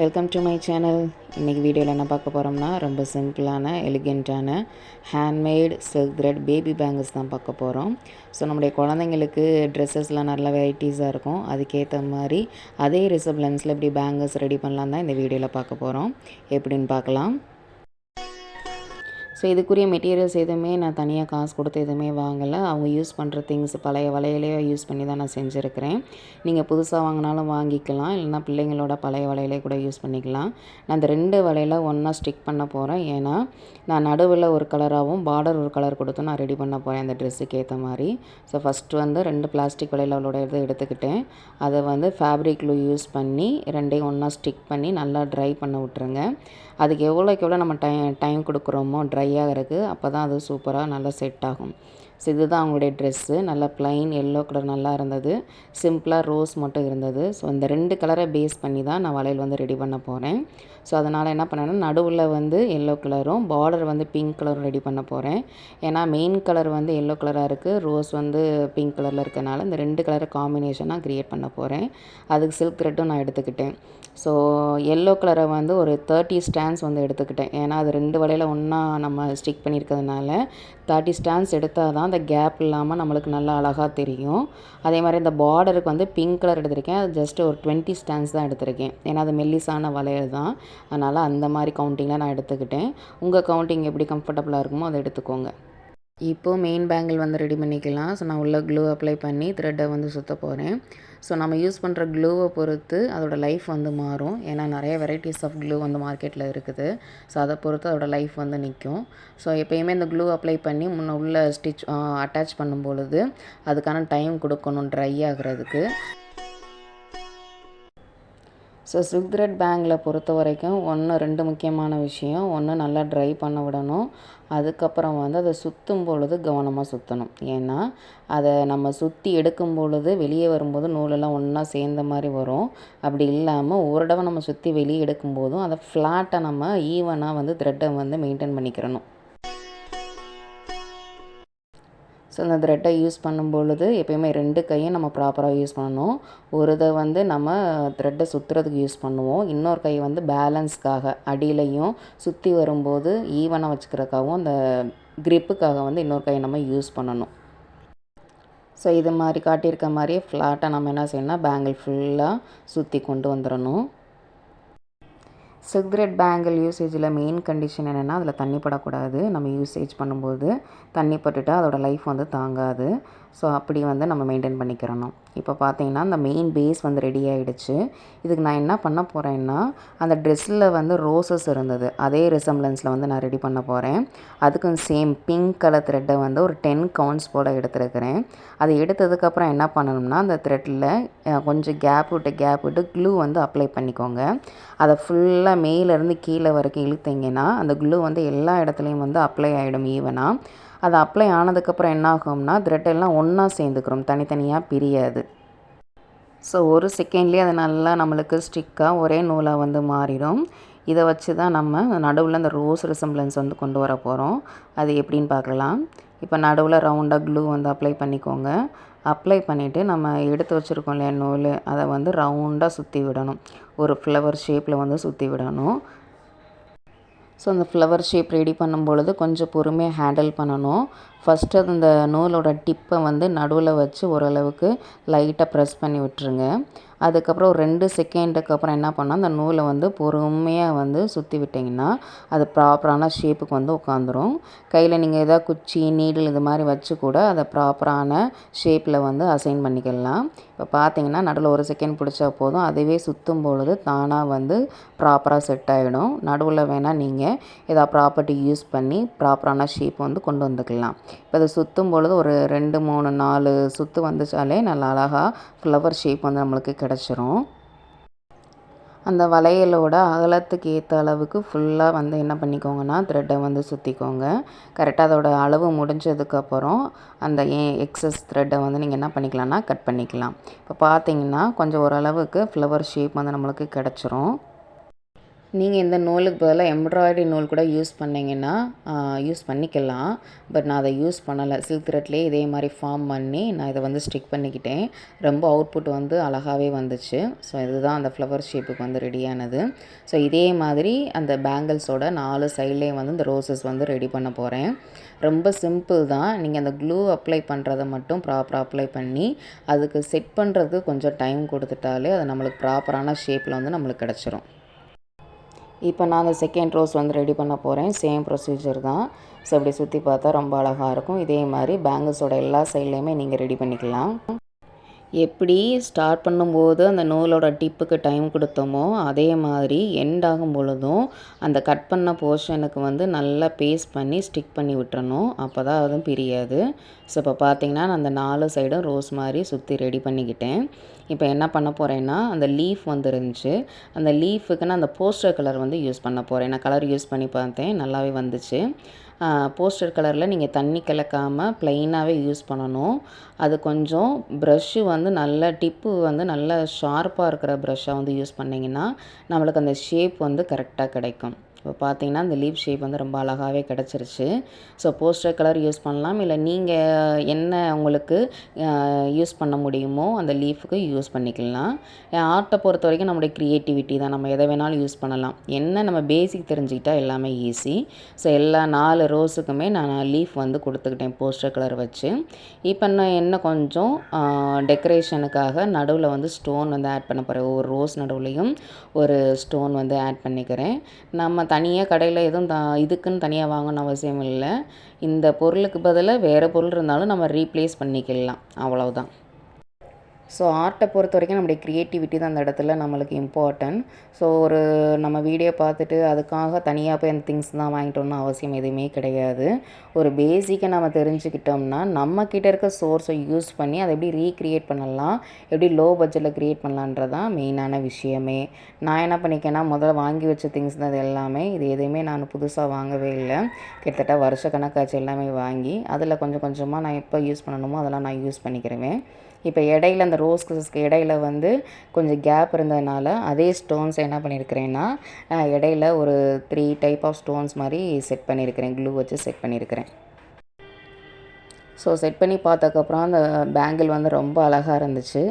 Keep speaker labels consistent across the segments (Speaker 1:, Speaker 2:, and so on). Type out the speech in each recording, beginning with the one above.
Speaker 1: Welcome to my channel இன்றைக்கி வீடியோவில் என்ன பார்க்க போகிறோம்னா ரொம்ப சிம்பிளான எலிகெண்ட்டான handmade silk thread baby bangles தான் பார்க்க போகிறோம் ஸோ நம்முடைய குழந்தைங்களுக்கு ட்ரெஸ்ஸஸ்லாம் நல்ல வெரைட்டிஸாக இருக்கும். அதுக்கேற்ற மாதிரி அதே ரிசப்லன்ஸில் இப்படி பேங்கிள்ஸ் ரெடி பண்ணலாம் தான் இந்த வீடியோவில் பார்க்க போகிறோம் எப்படின்னு பார்க்கலாம். ஸோ இதுக்குரிய மெட்டீரியல்ஸ் எதுவுமே நான் தனியாக காசு கொடுத்து எதுவுமே வாங்கலை. அவங்க யூஸ் பண்ணுற திங்ஸ் பழைய வலையிலேயே யூஸ் பண்ணி தான் நான் செஞ்சுருக்கிறேன். நீங்கள் புதுசாக வாங்கினாலும் வாங்கிக்கலாம். இல்லைனா பிள்ளைங்களோட பழைய வலையிலே கூட யூஸ் பண்ணிக்கலாம். நான் இந்த ரெண்டு வலையில் ஒன்றா ஸ்டிக் பண்ண போகிறேன் ஏன்னா நான் நடுவில் ஒரு கலராகவும் பார்டர் ஒரு கலர் கொடுத்து நான் ரெடி பண்ண போகிறேன் அந்த ட்ரெஸ்ஸுக்கு ஏற்ற மாதிரி. ஸோ ஃபஸ்ட்டு வந்து ரெண்டு பிளாஸ்டிக் வலையில் அவளோட இதை எடுத்துக்கிட்டேன். அதை வந்து ஃபேப்ரிக் க்ளூ யூஸ் பண்ணி ரெண்டையும் ஒன்றா ஸ்டிக் பண்ணி நல்லா ட்ரை பண்ண விட்ருங்க அதுக்கு எவ்வளோக்கு எவ்வளோ நம்ம டைம் டைம் கொடுக்குறோமோ ட்ரை இருக்குது அப்போ தான் அது சூப்பராக நல்லா செட் ஆகும். ஸோ இதுதான் அவங்களுடைய ட்ரெஸ்ஸு நல்லா ப்ளைன் எல்லோ கலர் நல்லா இருந்தது. சிம்பிளாக ரோஸ் மட்டும் இருந்தது. ஸோ இந்த ரெண்டு கலரை பேஸ் பண்ணி தான் நான் வளையல் வந்து ரெடி பண்ண போகிறேன் ஸோ அதனால் என்ன பண்ணேன்னா நடுவில் வந்து எல்லோ கலரும் பார்டர் வந்து பிங்க் கலரும் ரெடி பண்ண போகிறேன் ஏன்னா மெயின் கலர் வந்து எல்லோ கலராக இருக்குது ரோஸ் வந்து பிங்க் கலரில் இருக்கனால இந்த ரெண்டு கலரை காம்பினேஷனாக க்ரியேட் பண்ண போகிறேன் அதுக்கு சில்க் த்ரெட்டும் நான் எடுத்துக்கிட்டேன். ஸோ எல்லோ கலரை வந்து ஒரு தேர்ட்டி ஸ்டாண்ட்ஸ் வந்து எடுத்துக்கிட்டேன். ஏன்னா அது ரெண்டு வலையில் ஒன்றா நம்ம ஸ்டிக் பண்ணியிருக்கிறதுனால தேர்ட்டி ஸ்டாண்ட்ஸ் எடுத்தால் தான் அந்த கேப் இல்லாமல் நம்மளுக்கு நல்லா அழகாக தெரியும். அதே மாதிரி இந்த பார்டருக்கு வந்து பிங்க் கலர் எடுத்திருக்கேன். அது ஜஸ்ட் ஒரு டுவெண்ட்டி ஸ்டாண்ட்ஸ் தான் எடுத்திருக்கேன். ஏன்னா அது மெல்லிஸான வளையல் தான். அதனால் அந்த மாதிரி கவுண்டிங்கில் நான் எடுத்துக்கிட்டேன். உங்கள் கவுண்டிங் எப்படி கம்ஃபர்டபுளாக இருக்குமோ அதை எடுத்துக்கோங்க. இப்போது மெயின் பேங்கிள் வந்து ரெடி பண்ணிக்கலாம். ஸோ நான் உள்ள க்ளூ அப்ளை பண்ணி த்ரெட்டை வந்து சுற்ற போகிறேன் ஸோ நம்ம யூஸ் பண்ணுற க்ளூவை பொறுத்து அதோடய லைஃப் வந்து மாறும். ஏன்னா நிறைய வெரைட்டிஸ் ஆஃப் க்ளூ வந்து மார்க்கெட்டில் இருக்குது. ஸோ அதை பொறுத்து அதோடய லைஃப் வந்து நிற்கும் ஸோ எப்போயுமே இந்த க்ளூ அப்ளை பண்ணி முன்ன உள்ள ஸ்டிச் அட்டாச் பண்ணும் பொழுது அதுக்கான டைம் கொடுக்கணும் ட்ரை ஆகிறதுக்கு. ஸோ சில்க்ரெட் பேங்கில் பொறுத்த வரைக்கும் ஒன்று ரெண்டு முக்கியமான விஷயம். ஒன்று நல்லா ட்ரை பண்ண விடணும். அதுக்கப்புறம் வந்து அதை சுற்றும் பொழுது கவனமாக சுற்றணும் ஏன்னா அதை நம்ம சுற்றி எடுக்கும் பொழுது வெளியே வரும்போது நூலெல்லாம் ஒன்றா சேர்ந்த மாதிரி வரும். அப்படி இல்லாமல் ஒரு தடவை நம்ம சுற்றி வெளியே எடுக்கும்போதும் அதை ஃப்ளாட்டாக நம்ம ஈவனாக வந்து த்ரெட்டை வந்து மெயின்டைன் பண்ணிக்கிறணும். ஸோ அந்த த்ரெட்டை யூஸ் பண்ணும் பொழுது எப்பயுமே ரெண்டு கையும் நம்ம ப்ராப்பராக யூஸ் பண்ணணும். ஒரு இதை வந்து நம்ம த்ரெட்டை சுற்றுறதுக்கு யூஸ் பண்ணுவோம். இன்னொரு கை வந்து பேலன்ஸ்க்காக அடியிலையும் சுற்றி வரும்போது ஈவனாக வச்சுக்கிறதுக்காகவும் அந்த க்ரிப்புக்காக வந்து இன்னொரு கையை நம்ம யூஸ் பண்ணணும். ஸோ இது மாதிரி காட்டியிருக்க மாதிரியே ஃப்ளாட்டாக நம்ம என்ன செய்யணும்னா பேங்கிள் ஃபுல்லாக சுற்றி கொண்டு வந்துடணும். சிகரெட் பேங்கிள் யூசேஜில் மெயின் கண்டிஷன் என்னென்னா அதில் தண்ணி படக்கூடாது. நம்ம யூசேஜ் பண்ணும்போது தண்ணி பட்டுட்டால் அதோடய லைஃப் வந்து தாங்காது. ஸோ அப்படி வந்து நம்ம மெயின்டைன் பண்ணிக்கிறணும். இப்போ பார்த்தீங்கன்னா அந்த மெயின் பேஸ் வந்து ரெடி ஆகிடுச்சு இதுக்கு நான் என்ன பண்ண போகிறேன்னா அந்த ட்ரெஸ்ஸில் வந்து ரோசஸ் இருந்தது. அதே ரிசம்லன்ஸில் வந்து நான் ரெடி பண்ண போகிறேன் அதுக்கும் சேம் பிங்க் கலர் த்ரெட்டை வந்து ஒரு டென் கவுண்ட்ஸ் போல் எடுத்துருக்கிறேன். அதை எடுத்ததுக்கப்புறம் என்ன பண்ணணும்னா அந்த த்ரெட்டில் கொஞ்சம் கேப் விட்டு கேப் விட்டு க்ளூ வந்து அப்ளை பண்ணிக்கோங்க. அதை ஃபுல்லாக மேலேருந்து கீழே வரைக்கும் இழுத்தீங்கன்னா அந்த க்ளூ வந்து எல்லா இடத்துலையும் வந்து அப்ளை ஆகிடும் ஈவனாக அது அப்ளை ஆனதுக்கப்புறம் என்ன ஆகும்னா த்ரெட் எல்லாம் ஒன்றா சேர்ந்துக்கிறோம் தனித்தனியாக பிரியாது. ஸோ ஒரு செகண்ட்லேயே அது நல்லா நம்மளுக்கு ஸ்டிக்காக ஒரே நூலாக வந்து மாறிடும். இதை வச்சு தான் நம்ம நடுவில் அந்த ரோஸ் ரிசம்பிளன்ஸ் வந்து கொண்டு வர போகிறோம் அது எப்படின்னு பார்க்கலாம். இப்போ நடுவில் ரவுண்டாக க்ளூ வந்து அப்ளை பண்ணிக்கோங்க. அப்ளை பண்ணிவிட்டு நம்ம எடுத்து வச்சுருக்கோம் இல்லையா நூல் அதை வந்து ரவுண்டாக சுற்றி விடணும். ஒரு ஃப்ளவர் ஷேப்பில் வந்து சுற்றி விடணும். ஸோ அந்த ஃப்ளவர் ஷேப் ரெடி பண்ணும் பொழுது கொஞ்சம் பொறுமையாக ஹேண்டில் பண்ணணும். ஃபஸ்ட்டு அந்த நூலோட டிப்பை வந்து நடுவில் வச்சு ஓரளவுக்கு லைட்டாக ப்ரெஸ் பண்ணி விட்டுருங்க. அதுக்கப்புறம் ஒரு ரெண்டு செகண்டுக்கு அப்புறம் என்ன பண்ணால் அந்த நூலை வந்து பொறுமையாக வந்து சுற்றி விட்டிங்கன்னா அது ப்ராப்பரான ஷேப்புக்கு வந்து உட்காந்துரும் கையில் நீங்கள் எதாவது குச்சி நீடில் இது மாதிரி வச்சு கூட அதை ப்ராப்பரான ஷேப்பில் வந்து அசைன் பண்ணிக்கலாம். இப்போ பார்த்தீங்கன்னா நடுவில் ஒரு செகண்ட் பிடிச்சா போதும். அதுவே சுற்றும் பொழுது தானாக வந்து ப்ராப்பராக செட் ஆகிடும் நடுவில் வேணால் நீங்கள் எதாவது ப்ராப்பர்ட்டி யூஸ் பண்ணி ப்ராப்பரான ஷேப் வந்து கொண்டு வந்துக்கலாம். இப்போ அதை சுற்றும் பொழுது ஒரு ரெண்டு மூணு நாலு சுற்று வந்துச்சாலே நல்லா அழகாக ஃப்ளவர் ஷேப் வந்து நம்மளுக்கு கிடச்சிரும். அந்த வளையலோட அகலத்துக்கு ஏற்ற அளவுக்கு ஃபுல்லாக வந்து என்ன பண்ணிக்கோங்கன்னா த்ரெட்டை வந்து சுற்றிக்கோங்க கரெக்டாக அதோட அளவு முடிஞ்சதுக்கப்புறம் அந்த ஏ எக்ஸஸ் த்ரெட்டை வந்து நீங்கள் என்ன பண்ணிக்கலாம்னா கட் பண்ணிக்கலாம். இப்போ பார்த்தீங்கன்னா கொஞ்சம் ஓரளவுக்கு ஃப்ளவர் ஷேப் வந்து நம்மளுக்கு கிடச்சிரும். நீங்கள் இந்த நூலுக்கு பதிலாக எம்ப்ராய்டரி நூல் கூட யூஸ் பண்ணிங்கன்னா யூஸ் பண்ணிக்கலாம். பட் நான் அதை யூஸ் பண்ணலை. சில்க் த்ரெட்லேயே இதே மாதிரி ஃபார்ம் பண்ணி நான் இதை வந்து ஸ்டிக் பண்ணிக்கிட்டேன். ரொம்ப அவுட்புட் வந்து அழகாகவே வந்துச்சு. ஸோ இதுதான் அந்த ஃப்ளவர் ஷேப்புக்கு வந்து ரெடியானது ஸோ இதே மாதிரி அந்த பேங்கிள்ஸோட நாலு சைட்லேயும் வந்து இந்த ரோசஸ் வந்து ரெடி பண்ண போகிறேன் ரொம்ப சிம்பிள் தான். நீங்கள் அந்த க்ளூ அப்ளை பண்ணுறதை மட்டும் ப்ராப்பராக அப்ளை பண்ணி அதுக்கு செட் பண்ணுறதுக்கு கொஞ்சம் டைம் கொடுத்துட்டாலே அது நம்மளுக்கு ப்ராப்பரான ஷேப்பில் வந்து நம்மளுக்கு கிடச்சிரும். இப்போ நான் அந்த செகண்ட் ரோஸ் வந்து ரெடி பண்ண போகிறேன் சேம் ப்ரொசீஜர் தான். ஸோ இப்படி சுற்றி பார்த்தா ரொம்ப அழகாக இருக்கும். இதே மாதிரி பேங்கிள்ஸோட எல்லா சைட்லேயுமே நீங்கள் ரெடி பண்ணிக்கலாம். எப்படி ஸ்டார்ட் பண்ணும்போது அந்த நூலோட டிப்புக்கு டைம் கொடுத்தோமோ அதே மாதிரி எண்ட் ஆகும் பொழுதும் அந்த கட் பண்ண போர்ஷனுக்கு வந்து நல்லா பேஸ்ட் பண்ணி ஸ்டிக் பண்ணி விட்டுறணும். அப்போ தான் அதுவும் பிரியாது. ஸோ இப்போ பார்த்தீங்கன்னா நான் அந்த நாலு சைடும் ரோஸ் மாதிரி சுற்றி ரெடி பண்ணிக்கிட்டேன். இப்போ என்ன பண்ண போகிறேன்னா அந்த லீஃப் வந்து இருந்துச்சு அந்த லீஃபுக்கு நான் அந்த போஸ்டர் கலர் வந்து யூஸ் பண்ண போகிறேன் நான் கலர் யூஸ் பண்ணி பார்த்தேன். நல்லாவே வந்துச்சு. போஸ்டர் கலரில் நீங்கள் தண்ணி கலக்காமல் ப்ளைனாகவே யூஸ் பண்ணணும். அது கொஞ்சம் ப்ரஷ்ஷு வந்து நல்ல டிப்பு வந்து நல்ல ஷார்ப்பாக இருக்கிற ப்ரஷ்ஷாக வந்து யூஸ் பண்ணிங்கன்னா நம்மளுக்கு அந்த ஷேப் வந்து கரெக்டாக கிடைக்கும். இப்போ பார்த்தீங்கன்னா இந்த லீப் ஷேப் வந்து ரொம்ப அழகாகவே கிடச்சிருச்சு. ஸோ போஸ்டர் கலர் யூஸ் பண்ணலாம். இல்லை நீங்கள் என்ன உங்களுக்கு யூஸ் பண்ண முடியுமோ அந்த லீஃபுக்கு யூஸ் பண்ணிக்கலாம். ஆர்ட்டை பொறுத்த வரைக்கும் நம்முடைய க்ரியேட்டிவிட்டி தான். நம்ம எதை வேணாலும் யூஸ் பண்ணலாம். என்ன நம்ம பேசிக் தெரிஞ்சுக்கிட்டா எல்லாமே ஈஸி. ஸோ எல்லா நாலு ரோஸுக்குமே நான் லீஃப் வந்து கொடுத்துக்கிட்டேன் போஸ்டர் கலர் வச்சு. இப்போ நான் என்ன கொஞ்சம் டெக்கரேஷனுக்காக நடுவில் வந்து ஸ்டோன் வந்து ஆட் பண்ண போகிறேன் ஒவ்வொரு ரோஸ் நடுவுலையும் ஒரு ஸ்டோன் வந்து ஆட் பண்ணிக்கிறேன். நம்ம தனியாக கடையில் எதுவும் த இதுக்குன்னு தனியாக வாங்கணும் அவசியம் இல்லை இந்த பொருளுக்கு பதிலாக வேறு பொருள் இருந்தாலும் நம்ம ரீப்ளேஸ் பண்ணிக்கலாம். அவ்வளவுதான். ஸோ ஆர்ட்டை பொறுத்த வரைக்கும் நம்முடைய க்ரியேட்டிவிட்டி தான் அந்த இடத்துல நம்மளுக்கு இம்பார்ட்டன்ட் ஸோ ஒரு நம்ம வீடியோ பார்த்துட்டு அதுக்காக தனியாக போய் அந்த திங்ஸ் தான் வாங்கிட்டோம்னு அவசியம் எதுவுமே கிடையாது. ஒரு பேசிக்கை நம்ம தெரிஞ்சுக்கிட்டோம்னா நம்மக்கிட்ட இருக்க சோர்ஸை யூஸ் பண்ணி அதை எப்படி ரீக்ரியேட் பண்ணலாம் எப்படி லோ பட்ஜெட்டில் க்ரியேட் பண்ணலான்றதான் மெயினான விஷயமே. நான் என்ன பண்ணிக்கேன்னா முதல்ல வாங்கி வச்ச திங்ஸ் தான் அது எல்லாமே. இது எதுவுமே நான் புதுசாக வாங்கவே இல்லை. கிட்டத்தட்ட வருஷ கணக்காச்சு எல்லாமே வாங்கி அதில் கொஞ்சம் கொஞ்சமாக நான் எப்போ யூஸ் பண்ணணுமோ அதெல்லாம் நான் யூஸ் பண்ணிக்கிறேன் இப்போ இடையில அந்த ரோஸ் கிசஸ்க்கு இடையில வந்து கொஞ்சம் கேப் இருந்ததுனால அதே ஸ்டோன்ஸ் என்ன பண்ணியிருக்கிறேன்னா இடையில ஒரு த்ரீ டைப் ஆஃப் ஸ்டோன்ஸ் மாதிரி செட் பண்ணியிருக்கிறேன் க்ளூ வச்சு செட் பண்ணியிருக்கிறேன் ஸோ செட் பண்ணி பார்த்ததுக்கப்புறம் அந்த பேங்கிள் வந்து ரொம்ப அழகாக இருந்துச்சு.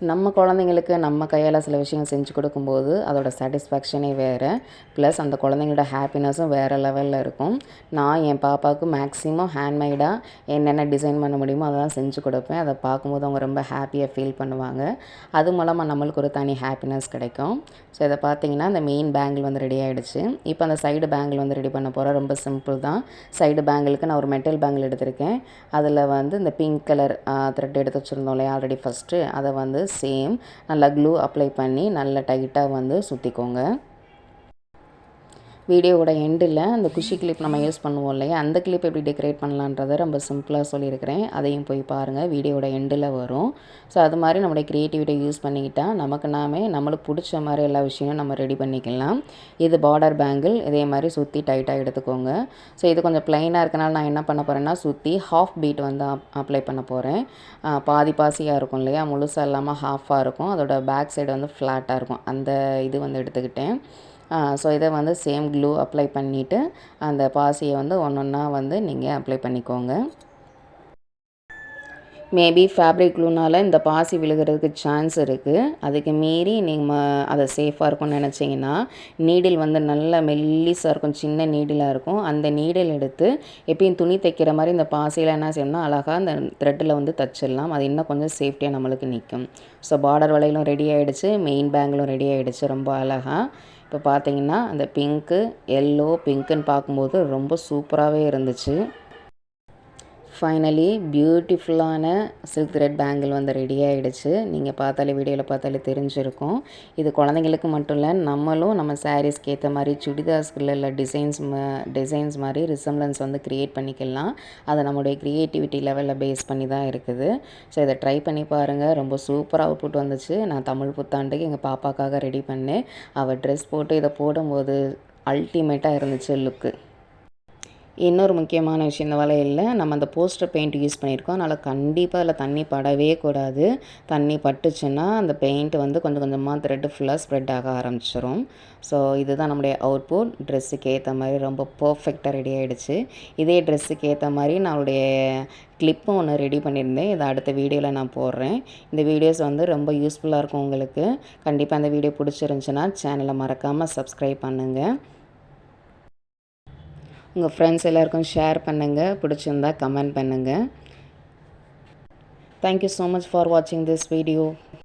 Speaker 1: நம்ம குழந்தைங்களுக்கு நம்ம கையால் சில விஷயங்கள் செஞ்சு கொடுக்கும்போது அதோட சாட்டிஸ்ஃபேக்ஷனே வேறு. ப்ளஸ் அந்த குழந்தைங்களோட ஹாப்பினஸும் வேறு லெவலில் இருக்கும். நான் என் பாப்பாவுக்கு மேக்ஸிமம் ஹேண்ட்மேடாக என்னென்ன டிசைன் பண்ண முடியுமோ அதெல்லாம் செஞ்சு கொடுப்பேன். அதை பார்க்கும்போது அவங்க ரொம்ப ஹாப்பியாக ஃபீல் பண்ணுவாங்க. அது மூலமாக நம்மளுக்கு ஒரு தனி ஹாப்பினஸ் கிடைக்கும். ஸோ இதை பார்த்தீங்கன்னா அந்த மெயின் பேங்கிள் வந்து ரெடி ஆகிடுச்சு இப்போ அந்த சைடு பேங்கிள் வந்து ரெடி பண்ண போகிறேன் ரொம்ப சிம்பிள் தான். சைடு பேங்கிளுக்கு நான் ஒரு மெட்டல் பேங்கிள் எடுத்திருக்கேன். அதில் வந்து இந்த பிங்க் கலர் த்ரெட் எடுத்து வச்சுருந்தோம் இல்லையா? ஆல்ரெடி ஃபஸ்ட்டு அதை வந்து சேம் நல்லா க்ளூ அப்ளை பண்ணி நல்லா டைட்டாக வந்து சுற்றிக்கோங்க வீடியோவோட எண்டில் அந்த குஷி கிளிப் நம்ம யூஸ் பண்ணுவோம் இல்லையா? அந்த கிளிப் எப்படி டெக்கரேட் பண்ணலான்றதை ரொம்ப சிம்பிளாக சொல்லியிருக்கிறேன். அதையும் போய் பாருங்கள் வீடியோவோட எண்டில் வரும். ஸோ அது மாதிரி நம்மளுடைய க்ரியேட்டிவிட்டியை யூஸ் பண்ணிக்கிட்டால் நமக்கு நாமே நம்மளுக்கு பிடிச்ச மாதிரி எல்லா விஷயமும் நம்ம ரெடி பண்ணிக்கலாம். இது பார்டர் பேங்கிள் இதே மாதிரி சுற்றி டைட்டாக எடுத்துக்கோங்க. ஸோ இது கொஞ்சம் ப்ளைனாக இருக்கனால நான் என்ன பண்ண போகிறேன்னா சுற்றி ஹாஃப் பீட் வந்து அப்ளை பண்ண போகிறேன் பாதி பாசியாக இருக்கும் இல்லையா? முழுசாக இல்லாமல் ஹாஃபாக இருக்கும். அதோட பேக் சைடு வந்து ஃப்ளாட்டாக இருக்கும். அந்த இது வந்து எடுத்துக்கிட்டேன். ஸோ இதை வந்து சேம் க்ளூ அப்ளை பண்ணிவிட்டு அந்த பாசியை வந்து ஒன்று ஒன்றா வந்து நீங்கள் அப்ளை பண்ணிக்கோங்க. மேபி ஃபேப்ரிக் க்ளூனால் இந்த பாசி விழுகிறதுக்கு சான்ஸ் இருக்குது அதுக்கு மீறி நீங்கள் அதை சேஃபாக இருக்கும்னு நினச்சிங்கன்னா நீடில் வந்து நல்ல மெல்லிஸாக இருக்கும் சின்ன நீடிலாக இருக்கும். அந்த நீடில் எடுத்து எப்பயும் துணி தைக்கிற மாதிரி இந்த பாசியில் என்ன செய்யணும்னா அழகாக அந்த த்ரெட்டில் வந்து தச்சிடலாம். அது இன்னும் கொஞ்சம் சேஃப்டியாக நம்மளுக்கு நிற்கும் ஸோ பார்டர் வலையிலும் ரெடி ஆகிடுச்சு மெயின் பேங்கிலும் ரெடி ஆகிடுச்சு ரொம்ப அழகாக இப்போ பார்த்தீங்கன்னா அந்த பிங்க்கு எல்லோ பிங்க்குன்னு பார்க்கும்போது ரொம்ப சூப்பராகவே இருந்துச்சு. ஃபைனலி பியூட்டிஃபுல்லான சில்க் த்ரெட் பேங்கிள் வந்து ரெடி ஆகிடுச்சு நீங்கள் பார்த்தாலே வீடியோவில் பார்த்தாலே தெரிஞ்சிருக்கும். இது குழந்தைங்களுக்கு மட்டும் இல்லை நம்மளும் நம்ம சாரீஸ்க்கு ஏற்ற மாதிரி சுடிதாஸ்களில் இல்லை டிசைன்ஸ் டிசைன்ஸ் மாதிரி ரிசம்லன்ஸ் வந்து க்ரியேட் பண்ணிக்கலாம். அது நம்மளுடைய க்ரியேட்டிவிட்டி லெவலில் பேஸ் பண்ணி தான் இருக்குது. ஸோ இதை ட்ரை பண்ணி பாருங்கள் ரொம்ப சூப்பராக அவுட்புட் வந்துச்சு. நான் தமிழ் புத்தாண்டுக்கு எங்கள் பாப்பாக்காக ரெடி பண்ணேன். அவள் ட்ரெஸ் போட்டு இதை போடும்போது அல்டிமேட்டாக இருந்துச்சு லுக்கு இன்னொரு முக்கியமான விஷயம் இந்த வளையலில் நம்ம அந்த போஸ்டர் பெயிண்ட் யூஸ் பண்ணியிருக்கோம். அதனால் கண்டிப்பாக அதில் தண்ணி படவே கூடாது. தண்ணி பட்டுச்சுன்னா அந்த பெயிண்ட் வந்து கொஞ்சம் கொஞ்சமாக த்ரெட்டு ஃபுல்லாக ஸ்ப்ரெட் ஆக ஆரம்பிச்சிடும் ஸோ இதுதான் நம்முடைய அவுட்புட் ட்ரெஸ்ஸுக்கு ஏற்ற மாதிரி ரொம்ப பர்ஃபெக்டாக ரெடி ஆகிடுச்சு இதே ட்ரெஸ்ஸுக்கு ஏற்ற மாதிரி நம்மளுடைய கிளிப்பும் ஒன்று ரெடி பண்ணியிருந்தேன். இதை அடுத்த வீடியோவில் நான் போடுறேன். இந்த வீடியோஸ் வந்து ரொம்ப யூஸ்ஃபுல்லாக இருக்கும் உங்களுக்கு. கண்டிப்பாக அந்த வீடியோ பிடிச்சிருந்துச்சுன்னா சேனலை மறக்காமல் சப்ஸ்கிரைப் பண்ணுங்கள் உங்கள் ஃப்ரெண்ட்ஸ் எல்லாருக்கும் ஷேர் பண்ணுங்கள் பிடிச்சிருந்தா கமெண்ட் பண்ணுங்கள் thank you so much for வாட்சிங் திஸ் வீடியோ